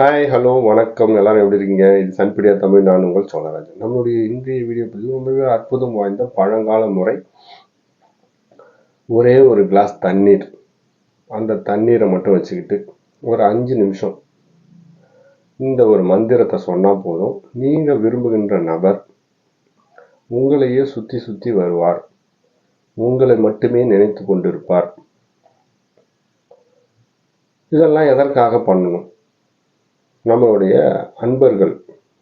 Hi hello வணக்கம். எல்லாரும் எப்படி இருக்கீங்க? இது சன்பிடியா தமிழ். நான் உங்கள் சோழராஜன். நம்மளுடைய இன்றைய வீடியோ பதிவு ரொம்பவே அற்புதம் வாய்ந்த பழங்கால முறை. ஒரே ஒரு கிளாஸ் தண்ணீர். அந்த தண்ணீரை மட்டும் வச்சுக்கிட்டு ஒரு அஞ்சு நிமிஷம் இந்த ஒரு மந்திரத்தை சொன்னால் போதும். நீங்கள் விரும்புகின்ற நபர் உங்களையே சுற்றி சுற்றி வருவார். உங்களை மட்டுமே நினைத்து கொண்டிருப்பார். இதெல்லாம் எதற்காக பண்ணணும்? நம்மளுடைய அன்பர்கள்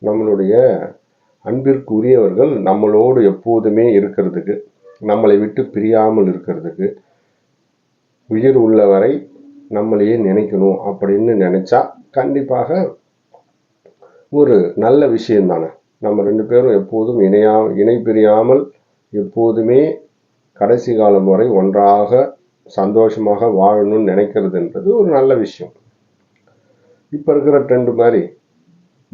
நம்மளுடைய அன்பிற்குரியவர்கள் நம்மளோடு எப்போதுமே இருக்கிறதுக்கு நம்மளை விட்டு பிரியாமல் இருக்கிறதுக்கு உயிர் உள்ளவரை நம்மளையே நினைக்கணும் அப்படின்னு நினச்சா கண்டிப்பாக ஒரு நல்ல விஷயம் தானே நம்ம ரெண்டு பேரும் எப்போதும் இணையா இணை பிரியாமல் எப்போதுமே கடைசி காலம் வரை ஒன்றாக சந்தோஷமாக வாழணும்னு நினைக்கிறதுன்றது ஒரு நல்ல விஷயம். இப்போ இருக்கிற ட்ரெண்டு மாதிரி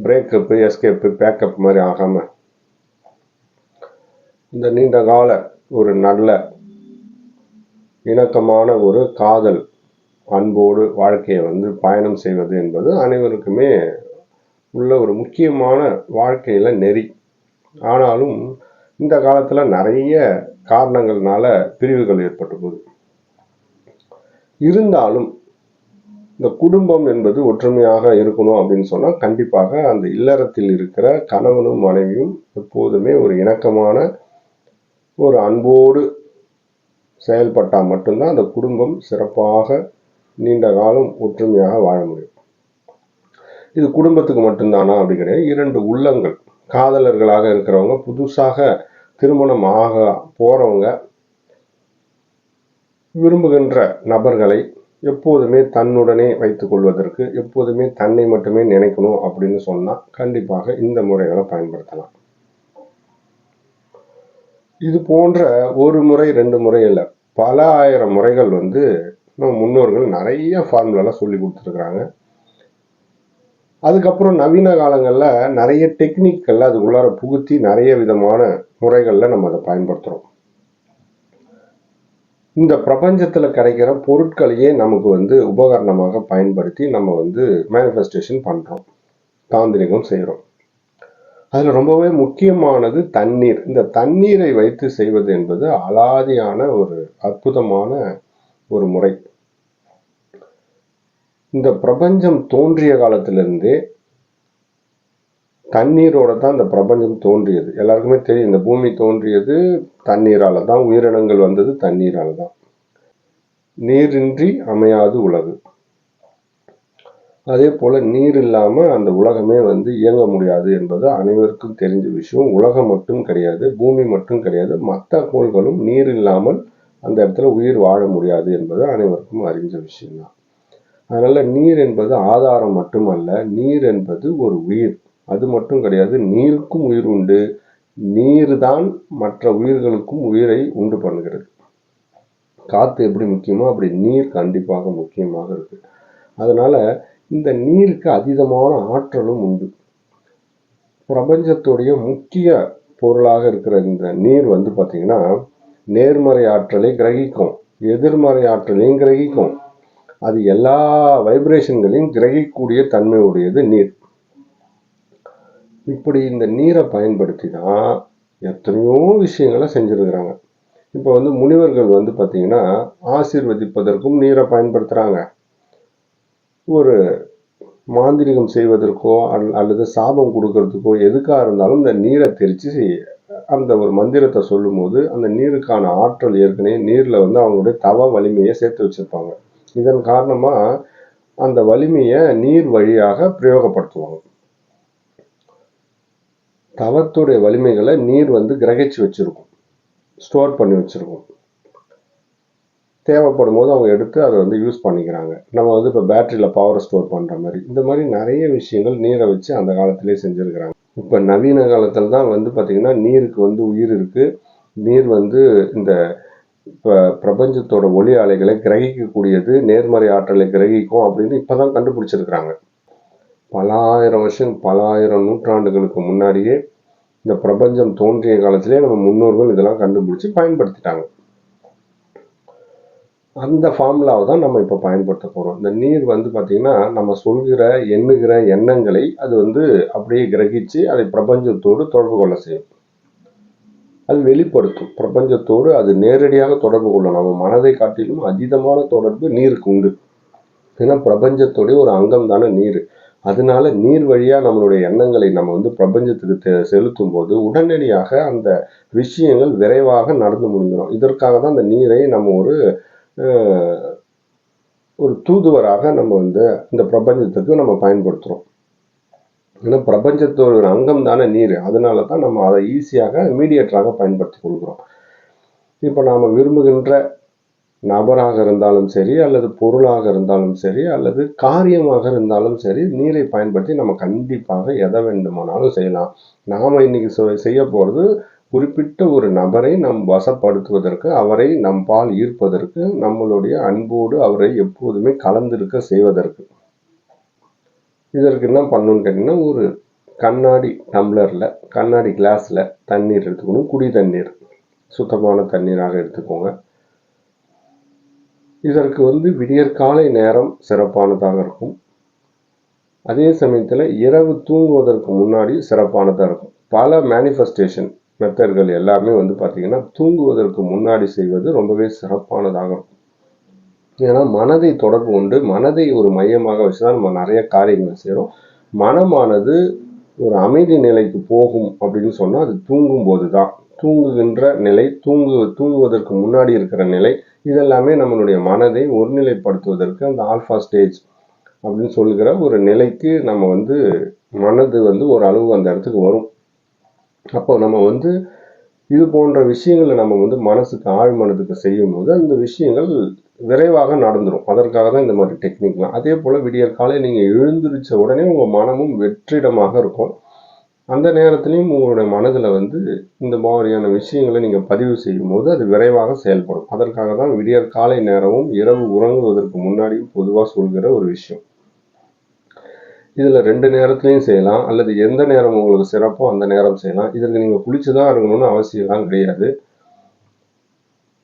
பிரேக்கப்பு எஸ்கேப்பு பேக்கப் மாதிரி ஆகாமல் இந்த நீண்ட கால ஒரு நல்ல இணக்கமான ஒரு காதல் அன்போடு வாழ்க்கையை வந்து பயணம் செய்வது என்பது அனைவருக்குமே உள்ள ஒரு முக்கியமான வாழ்க்கையில் நெறி. ஆனாலும் இந்த காலத்தில் நிறைய காரணங்கள்னால பிரிவுகள் ஏற்பட்டு போகுது. இருந்தாலும் இந்த குடும்பம் என்பது ஒற்றுமையாக இருக்கணும் அப்படின்னு சொன்னால் கண்டிப்பாக அந்த இல்லறத்தில் இருக்கிற கணவனும் மனைவியும் எப்போதுமே ஒரு இணக்கமான ஒரு அன்போடு செயல்பட்டால் மட்டும்தான் அந்த குடும்பம் சிறப்பாக நீண்ட காலம் ஒற்றுமையாக வாழ முடியும். இது குடும்பத்துக்கு மட்டும்தானா? அப்படி கிடையாது. இரண்டு உள்ளங்கள். காதலர்களாக இருக்கிறவங்க புதுசாக திருமணம் ஆக போகிறவங்க விரும்புகின்ற நபர்களை எப்போதுமே தன்னுடனே வைத்து கொள்வதற்கு எப்போதுமே தன்னை மட்டுமே நினைக்கணும் அப்படின்னு சொன்னால் கண்டிப்பாக இந்த முறைகளை பயன்படுத்தலாம். இது போன்ற ஒரு முறை ரெண்டு முறை இல்லை பல ஆயிரம் முறைகள் வந்து நம்ம முன்னோர்கள் நிறைய ஃபார்முலாலாம் சொல்லி கொடுத்துருக்குறாங்க. அதுக்கப்புறம் நவீன காலங்களில் நிறைய டெக்னிக்கெல்லாம் அது உள்ளார புகுத்தி நிறைய விதமான முறைகளில் நம்ம அதை பயன்படுத்துகிறோம் இந்த பிரபஞ்சத்தில் கிடைக்கிற பொருட்களையே நமக்கு வந்து உபகரணமாக பயன்படுத்தி நம்ம வந்து மேனிஃபெஸ்டேஷன் பண்ணுறோம் தாந்திரிகம் செய்கிறோம் அதில் ரொம்பவே முக்கியமானது தண்ணீர். இந்த தண்ணீரை வைத்து செய்வது என்பது அலாதியான ஒரு அற்புதமான ஒரு முறை. இந்த பிரபஞ்சம் தோன்றிய காலத்திலிருந்தே தண்ணீரோட தான் இந்த பிரபஞ்சம் தோன்றியது. எல்லாருக்குமே தெரியும் இந்த பூமி தோன்றியது தண்ணீரால தான் உயிரினங்கள் வந்தது தண்ணீரால தான். நீரின்றி அமையாது உலகு. அதே போல நீர் இல்லாம அந்த உலகமே வந்து இயங்க முடியாது என்பது அனைவருக்கும் தெரிஞ்ச விஷயம். உலகம் மட்டும் கிடையாது பூமி மட்டும் கிடையாது மற்ற கோள்களும் நீர் இல்லாமல் அந்த இடத்துல உயிர் வாழ முடியாது என்பது அனைவருக்கும் அறிஞ்ச விஷயம்தான். அதனால நீர் என்பது ஆதாரம் மட்டுமல்ல நீர் என்பது ஒரு உயிர். அது மட்டும் கிடையாது நீருக்கும் உயிர் உண்டு. நீர் தான் மற்ற உயிர்களுக்கும் உயிரை உண்டு பண்ணுகிறது. காற்று எப்படி முக்கியமோ அப்படி நீர் கண்டிப்பாக முக்கியமாக இருக்கு. அதனால இந்த நீருக்கு அதீதமான ஆற்றலும் உண்டு. பிரபஞ்சத்துடைய முக்கிய பொருளாக இருக்கிற இந்த நீர் வந்து பார்த்தீங்கன்னா நேர்மறை ஆற்றலை கிரகிக்கும் எதிர்மறை ஆற்றலையும் கிரகிக்கும். அது எல்லா வைப்ரேஷன்களையும் கிரகிக்கக்கூடிய தன்மையுடையது நீர். இப்படி இந்த நீரை பயன்படுத்தி தான் எத்தனையோ விஷயங்களை செஞ்சுருக்குறாங்க. இப்போ வந்து முனிவர்கள் வந்து பார்த்தீங்கன்னா ஆசீர்வதிப்பதற்கும் நீரை பயன்படுத்துகிறாங்க ஒரு மாந்திரிகம் செய்வதற்கோ அல்- அல்லது சாபம் கொடுக்கறதுக்கோ எதுக்காக இருந்தாலும் இந்த நீரை தெரிச்சு அந்த ஒரு மந்திரத்தை சொல்லும்போது அந்த நீருக்கான ஆற்றல் ஏற்கனவே நீரில் வந்து அவங்களுடைய தவ வலிமையை சேர்த்து வச்சிருப்பாங்க. இதன் காரணமாக அந்த வலிமையை நீர் வழியாக பிரயோகப்படுத்துவாங்க. தவத்துடைய வலிமைகளை நீர் வந்து கிரகிச்சு வச்சுருக்கும். ஸ்டோர் பண்ணி வச்சுருக்கும். தேவைப்படும் போது அவங்க எடுத்து அதை வந்து யூஸ் பண்ணிக்கிறாங்க. நம்ம வந்து இப்போ பேட்டரியில் பவரை ஸ்டோர் பண்ணுற மாதிரி. இந்த மாதிரி நிறைய விஷயங்கள் நீரை வச்சு அந்த காலத்திலே செஞ்சுருக்கிறாங்க. இப்போ நவீன காலத்தில் தான் வந்து பார்த்திங்கன்னா நீருக்கு வந்து உயிர் இருக்குது நீர் வந்து இந்த இப்போ பிரபஞ்சத்தோட ஒளி அலைகளை கிரகிக்கக்கூடியது நேர்மறை ஆற்றலை கிரகிக்கும் அப்படின்னு இப்போ தான் கண்டுபிடிச்சிருக்கிறாங்க. பல ஆயிரம் வருஷம் பல ஆயிரம் நூற்றாண்டுகளுக்கு முன்னாடியே இந்த பிரபஞ்சம் தோன்றிய காலத்திலே நம்ம முன்னோர்கள் இதெல்லாம் கண்டுபிடிச்சு பயன்படுத்திட்டாங்க. அந்த ஃபார்முலாவை தான் நம்ம இப்போ பயன்படுத்த போகிறோம் இந்த நீர் வந்து பார்த்திங்கன்னா நம்ம சொல்கிற எண்ணுகிற எண்ணங்களை அது வந்து அப்படியே கிரகிச்சு அதை பிரபஞ்சத்தோடு தொடர்பு கொள்ள செய்யும். அது வெளிப்படுத்தும். பிரபஞ்சத்தோடு அது நேரடியாக தொடர்பு கொள்ளும் நம்ம மனதை காட்டிலும் அதீதமான தொடர்பு நீருக்கு உண்டு. ஏன்னா பிரபஞ்சத்துடைய ஒரு அங்கம் தானே நீர். அதனால நீர் வழியா நம்மளுடைய எண்ணங்களை நம்ம வந்து பிரபஞ்சத்துக்கு செலுத்தும் போது உடனடியாக அந்த விஷயங்கள் விரைவாக நடந்து முடிஞ்சிடும் இதற்காக தான் அந்த நீரை நம்ம ஒரு ஒரு தூதுவராக நம்ம வந்து இந்த பிரபஞ்சத்துக்கு நம்ம பயன்படுத்துகிறோம் ஏன்னா பிரபஞ்சத்தோட ஒரு அங்கம் தானே நீர். அதனால தான் நம்ம அதை ஈஸியாக மீடியேட்டராக பயன்படுத்தி கொள்கிறோம். இப்போ நாம் விரும்புகின்ற நபராக இருந்தாலும் சரி அல்லது பொருளாக இருந்தாலும் சரி அல்லது காரியமாக இருந்தாலும் சரி நீரை பயன்படுத்தி நம்ம கண்டிப்பாக எதை வேண்டுமானாலும் செய்யலாம். நாம் இன்னைக்கு செய்ய போகிறது குறிப்பிட்ட ஒரு நபரை நம் வசப்படுத்துவதற்கு அவரை நம் பால் ஈர்ப்பதற்கு நம்மளுடைய அன்போடு அவரை எப்போதுமே கலந்திருக்க செய்வதற்கு. இதற்கு என்ன பண்ணணும்னு கேட்டிங்கன்னா ஒரு கண்ணாடி டம்ளரில் கண்ணாடி கிளாஸில் தண்ணீர் எடுத்துக்கணும். குடி தண்ணீர். சுத்தமான தண்ணீராக எடுத்துக்கோங்க. இதற்கு வந்து விடியற்காலை நேரம் சிறப்பானதாக இருக்கும். அதே சமயத்தில் இரவு தூங்குவதற்கு முன்னாடி சிறப்பானதாக இருக்கும். பல மேனிஃபெஸ்டேஷன் மெத்தட்கள் எல்லாமே வந்து பார்த்திங்கன்னா தூங்குவதற்கு முன்னாடி செய்வது ரொம்பவே சிறப்பானதாக இருக்கும். ஏன்னா மனதை தொடர்பு கொண்டு மனதை ஒரு மையமாக வச்சு தான் நம்ம நிறைய காரியங்களை செய்கிறோம் மனமானது ஒரு அமைதி நிலைக்கு போகும் அப்படின்னு சொன்னால் அது தூங்கும் போது தான் தூங்குகின்ற நிலை தூங்கு தூங்குவதற்கு முன்னாடி இருக்கிற நிலை இதெல்லாமே நம்மளுடைய மனதை ஒருநிலைப்படுத்துவதற்கு அந்த ஆல்ஃபா ஸ்டேஜ் அப்படின்னு சொல்லுகிற ஒரு நிலைக்கு நம்ம வந்து மனது வந்து ஒரு அளவு அந்த இடத்துக்கு வரும். அப்போ நம்ம வந்து இது போன்ற விஷயங்களை நம்ம வந்து மனசுக்கு ஆழ் மனதுக்கு செய்யும் போது அந்த விஷயங்கள் விரைவாக நடந்துடும் அதற்காக தான் இந்த மாதிரி டெக்னிக்லாம் அதே போல் விடியற் காலை நீங்கள் எழுந்திருச்ச உடனே உங்கள் மனமும் வெற்றிடமாக இருக்கும். அந்த நேரத்துலையும் உங்களுடைய மனதில் வந்து இந்த மாதிரியான விஷயங்களை நீங்கள் பதிவு செய்யும் போது அது விரைவாக செயல்படும். அதற்காக தான் விடியற் காலை நேரமும் இரவு உறங்குவதற்கு முன்னாடியும் பொதுவாக சொல்கிற ஒரு விஷயம். இதில் ரெண்டு நேரத்துலையும் செய்யலாம் அல்லது எந்த நேரம் உங்களுக்கு சிறப்போ அந்த நேரம் செய்யலாம். இதற்கு நீங்கள் குளிச்சு தான் இருக்கணும்னு அவசியம்லாம் கிடையாது.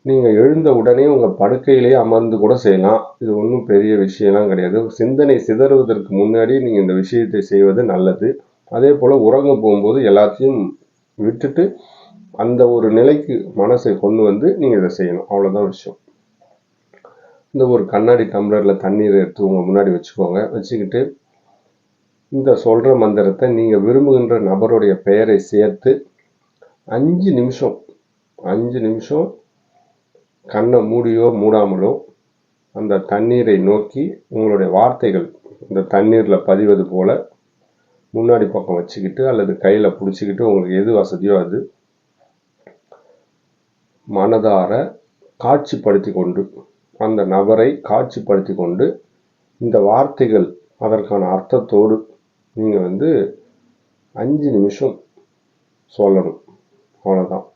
நீங்கள் எழுந்த உடனே உங்கள் படுக்கையிலேயே அமர்ந்து கூட செய்யலாம். இது ஒன்றும் பெரிய விஷயம்லாம் கிடையாது. சிந்தனை சிதறுவதற்கு முன்னாடி நீங்கள் இந்த விஷயத்தை செய்வது நல்லது. அதே போல் உறங்க போகும்போது எல்லாத்தையும் விட்டுட்டு அந்த ஒரு நிலைக்கு மனசை கொண்டு வந்து நீங்கள் இதை செய்யணும். அவ்வளோதான் விஷயம். இந்த ஒரு கண்ணாடி டம்ளரில் தண்ணீர் எடுத்து உங்கள் முன்னாடி வச்சுக்கோங்க. வச்சுக்கிட்டு இந்த சொல்கிற மந்திரத்தை நீங்கள் விரும்புகின்ற நபருடைய பெயரை சேர்த்து அஞ்சு நிமிஷம் அஞ்சு நிமிஷம் கண்ணை மூடியோ மூடாமலோ அந்த தண்ணீரை நோக்கி உங்களுடைய வார்த்தைகள் இந்த தண்ணீரில் பதிவது போல முன்னாடி பக்கம் வச்சுக்கிட்டு அல்லது கையில் பிடிச்சிக்கிட்டு உங்களுக்கு எது வசதியோ அது மனதார காட்சிப்படுத்தி கொண்டு அந்த நபரை காட்சிப்படுத்தி கொண்டு இந்த வார்த்தைகள் அதற்கான அர்த்தத்தோடு நீங்கள் வந்து அஞ்சு நிமிஷம் சொல்லணும். அவ்வளோதான்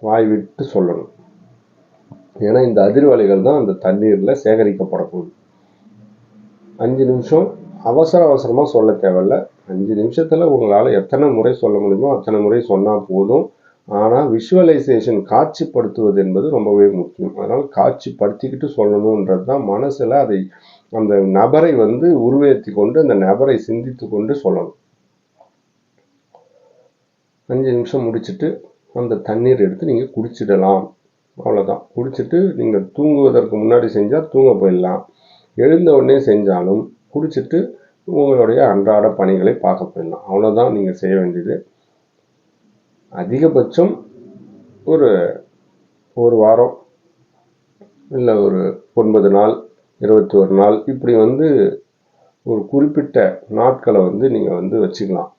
வாய் விட்டு சொல்லணும். ஏன்னா இந்த அதிர்வலைகள் தான் அந்த தண்ணீரில் சேகரிக்கப்படக்கூடும் அஞ்சு நிமிஷம் அவசர அவசரமாக சொல்ல தேவையில்ல. அஞ்சு நிமிஷத்தில் உங்களால் எத்தனை முறை சொல்ல முடியுமோ அத்தனை முறை சொன்னால் போதும். ஆனால் விஷுவலைசேஷன் காட்சிப்படுத்துவது என்பது ரொம்பவே முக்கியம். அதனால் காட்சிப்படுத்திக்கிட்டு சொல்லணுன்றது தான் மனசில் அதை அந்த நபரை வந்து உருவேற்றி கொண்டு அந்த நபரை சிந்தித்து கொண்டு சொல்லணும். அஞ்சு நிமிஷம் முடிச்சுட்டு அந்த தண்ணீர் எடுத்து நீங்கள் குடிச்சிடலாம். அவ்வளோதான் குடிச்சிட்டு நீங்கள் தூங்குவதற்கு முன்னாடி செஞ்சால் தூங்க போயிடலாம். எழுந்த உடனே செஞ்சாலும் குடிச்சிட்டு உங்களுடைய அன்றாட பணிகளை பார்க்க போயிடலாம். அவ்வளோதான் நீங்கள் செய்ய வேண்டியது. அதிகபட்சம் ஒரு ஒரு வாரம் இல்லை ஒரு ஒன்பது நாள் இருபத்தி ஒரு நாள் இப்படி வந்து ஒரு குறிப்பிட்ட நாட்களை வந்து நீங்கள் வந்து வச்சுக்கலாம்.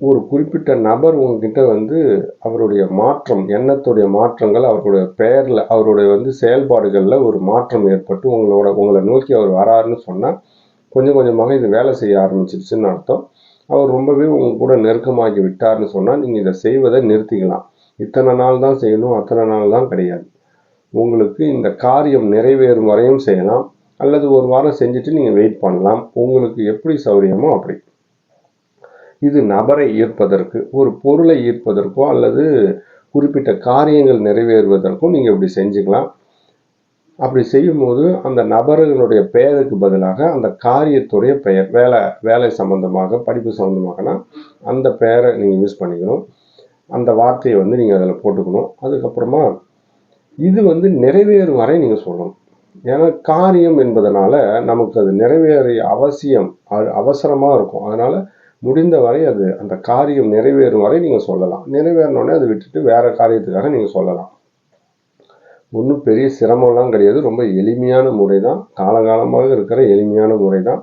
ஒரு குறிப்பிட்ட நபர் உங்ககிட்ட வந்து அவருடைய மாற்றம் எண்ணத்துடைய மாற்றங்கள் அவருடைய பெயரில் அவருடைய வந்து செயல்பாடுகளில் ஒரு மாற்றம் ஏற்பட்டு உங்களோட உங்களை நோக்கி அவர் வராருன்னு சொன்னால் கொஞ்சம் கொஞ்சமாக இது வேலை செய்ய ஆரம்பிச்சிருச்சுன்னு அர்த்தம். அவர் ரொம்பவே உங்க கூட நெருக்கமாகி விட்டார்னு சொன்னால் நீங்கள் இதை செய்வதை நிறுத்திக்கலாம். இத்தனை நாள் தான் செய்யணும் அத்தனை நாள் தான் கிடையாது. உங்களுக்கு இந்த காரியம் நிறைவேறும் வரையும் செய்யலாம். அல்லது ஒரு வாரம் செஞ்சுட்டு நீங்கள் வெயிட் பண்ணலாம். உங்களுக்கு எப்படி சௌரியமோ அப்படி. இது நபரை ஈர்ப்பதற்கு ஒரு பொருளை ஈர்ப்பதற்கோ அல்லது குறிப்பிட்ட காரியங்கள் நிறைவேறுவதற்கும் நீங்கள் இப்படி செஞ்சுக்கலாம். அப்படி செய்யும்போது அந்த நபர்களுடைய பெயருக்கு பதிலாக அந்த காரியத்துடைய பெயர் வேலை வேலை சம்பந்தமாக படிப்பு சம்மந்தமாகனா அந்த பெயரை நீங்கள் யூஸ் பண்ணிக்கணும். அந்த வார்த்தையை வந்து நீங்கள் அதில் போட்டுக்கணும். அதுக்கப்புறமா இது வந்து நிறைவேறும் வரை நீங்கள் சொல்லணும். ஏன்னா காரியம் என்பதனால நமக்கு அது நிறைவேறிய அவசியம் அது அவசரமாக இருக்கும். அதனால் முடிந்த வரை அது அந்த காரியம் நிறைவேறும் வரை நீங்கள் சொல்லலாம். நிறைவேறினோடனே அதை விட்டுட்டு வேறு காரியத்துக்காக நீங்கள் சொல்லலாம். ஒன்றும் பெரிய சிரமம்லாம் கிடையாது. ரொம்ப எளிமையான முறை தான் காலகாலமாக இருக்கிற எளிமையான முறை தான்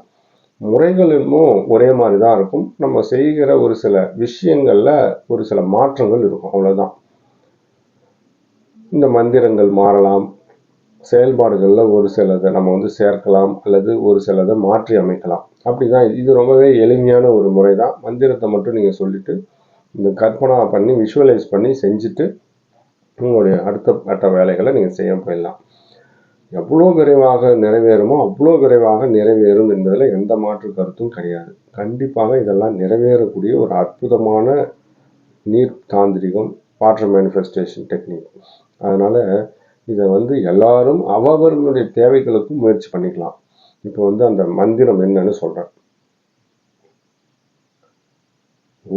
முறைகள் இன்னும் ஒரே மாதிரி தான் இருக்கும். நம்ம செய்கிற ஒரு சில விஷயங்களில் ஒரு சில மாற்றங்கள் இருக்கும். அவ்வளோதான் இந்த மந்திரங்கள் மாறலாம். செயல்பாடுகளில் ஒரு சிலதை நம்ம வந்து சேர்க்கலாம். அல்லது ஒரு சிலதை மாற்றி அமைக்கலாம். அப்படி தான் இது ரொம்பவே எளிமையான ஒரு முறை தான் மந்திரத்தை மட்டும் நீங்கள் சொல்லிவிட்டு இந்த கற்பனா பண்ணி விஷுவலைஸ் பண்ணி செஞ்சுட்டு உங்களுடைய அடுத்த கட்ட வேலைகளை நீங்கள் செய்ய போயிடலாம். எவ்வளோ விரைவாக நிறைவேறுமோ அவ்வளோ விரைவாக நிறைவேறும் என்பதில் எந்த மாற்று கருத்தும் கிடையாது. கண்டிப்பாக இதெல்லாம் நிறைவேறக்கூடிய ஒரு அற்புதமான நீர் தாந்திரிகம் வாட்டர் மேனிஃபெஸ்டேஷன் டெக்னிக் அதனால் இதை வந்து எல்லாரும் அவர்களுடைய தேவைகளுக்கும் முயற்சி பண்ணிக்கலாம். இப்போ வந்து அந்த மந்திரம் என்னன்னு சொல்கிறேன்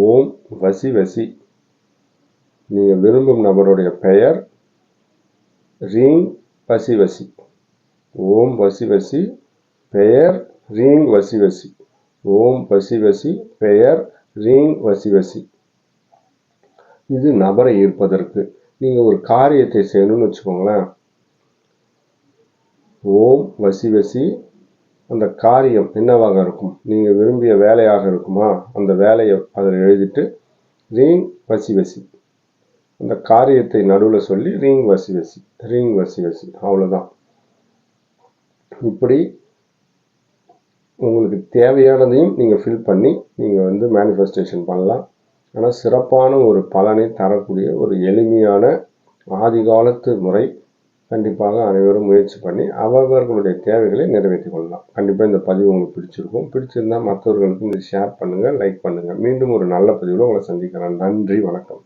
ஓம் வசி வசி. நீங்கள் விரும்பும் நபருடைய பெயர் ரீங் வசி வசி ஓம் வசி வசி பெயர் ரீங் வசி வசி ஓம் வசி வசி பெயர் ரீங் வசி வசி இது நபரை ஈர்ப்பதற்கு. நீங்கள் ஒரு காரியத்தை செய்யணும்னு வச்சுக்கோங்களேன். ஓம் வசி வசி அந்த காரியம் என்னவாக இருக்கும்? நீங்கள் விரும்பிய வேலையாக இருக்குமா? அந்த வேலையை அதில் எழுதிட்டு ரீங் வசி அந்த காரியத்தை நடுவில் சொல்லி ரீங் வசி வசி ரீங் வசி வசி அவ்வளோதான் இப்படி உங்களுக்கு தேவையானதையும் நீங்கள் ஃபில் பண்ணி நீங்கள் வந்து மேனிஃபெஸ்டேஷன் பண்ணலாம். ஆனால் சிறப்பான ஒரு பலனை தரக்கூடிய ஒரு எளிமையான ஆதிகாலத்து முறை கண்டிப்பாக அனைவரும் முயற்சி பண்ணி அவர்களுடைய தேவைகளை நிறைவேற்றி கொள்ளலாம். கண்டிப்பாக இந்த பதிவு உங்களுக்கு பிடிச்சிருக்கும். பிடிச்சிருந்தால் மற்றவர்களுக்கும் இதை ஷேர் பண்ணுங்கள் லைக் பண்ணுங்கள் மீண்டும் ஒரு நல்ல பதிவில் உங்களை சந்திக்கிறேன். நன்றி வணக்கம்.